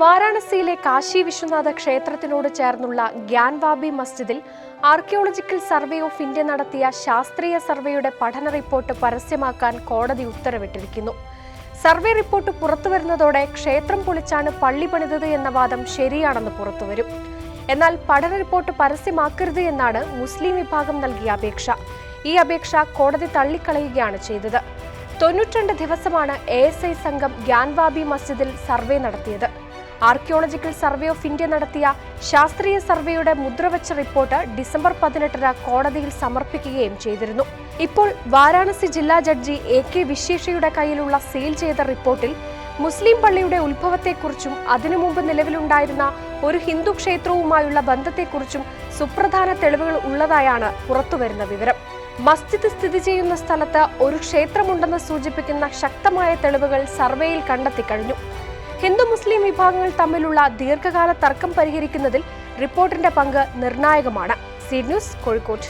വാരാണസിയിലെ കാശി വിശ്വനാഥ ക്ഷേത്രത്തിനോട് ചേർന്നുള്ള ഗ്യാൻവാബി മസ്ജിദിൽ archaeological survey of India നടത്തിയ ശാസ്ത്രീയ സർവേയുടെ പഠന റിപ്പോർട്ട് പരസ്യമാക്കാൻ കോടതി ഉത്തരവിട്ടിരിക്കുന്നു. സർവേ റിപ്പോർട്ട് പുറത്തുവരുന്നതോടെ ക്ഷേത്രം പൊളിച്ചാണ് പള്ളി പണിതത് എന്ന വാദം ശരിയാണെന്ന് പുറത്തുവരും എന്നാൽ പഠന റിപ്പോർട്ട് പരസ്യമാക്കരുത് എന്നാണ് മുസ്ലിം വിഭാഗം നൽകിയ അപേക്ഷ. ഈ അപേക്ഷ കോടതി തള്ളിക്കളയുകയാണ് ചെയ്തത്. തൊണ്ണൂറ്റിരണ്ട് ദിവസമാണ് എ എസ് ഐ സംഘം ഗ്യാൻവാബി മസ്ജിദിൽ സർവേ നടത്തിയത്. ആർക്കിയോളജിക്കൽ സർവേ ഓഫ് ഇന്ത്യ നടത്തിയ ശാസ്ത്രീയ സർവേയുടെ മുദ്രവച്ച റിപ്പോർട്ട് ഡിസംബർ പതിനെട്ടിന് കോടതിയിൽ സമർപ്പിക്കുകയും ചെയ്തിരുന്നു. ഇപ്പോൾ വാരാണസി ജില്ലാ ജഡ്ജി എ കെ വിശേഷയുടെ കയ്യിലുള്ള സീൽ ചെയ്ത റിപ്പോർട്ടിൽ മുസ്ലിം പള്ളിയുടെ ഉത്ഭവത്തെക്കുറിച്ചും അതിനു മുമ്പ് നിലവിലുണ്ടായിരുന്ന ഒരു ഹിന്ദു ക്ഷേത്രവുമായുള്ള ബന്ധത്തെക്കുറിച്ചും സുപ്രധാന തെളിവുകൾ ഉള്ളതായാണ് പുറത്തുവരുന്ന വിവരം. മസ്ജിദ് സ്ഥിതി ചെയ്യുന്ന സ്ഥലത്ത് ഒരു ക്ഷേത്രമുണ്ടെന്ന് സൂചിപ്പിക്കുന്ന ശക്തമായ തെളിവുകൾ സർവേയിൽ കണ്ടെത്തിക്കഴിഞ്ഞു ഹിന്ദു മുസ്ലിം വിഭാഗങ്ങൾ തമ്മിലുള്ള ദീർഘകാല തർക്കം പരിഹരിക്കുന്നതിൽ റിപ്പോർട്ടിന്റെ പങ്ക് നിർണായകമാണ്. C News Kozhikode.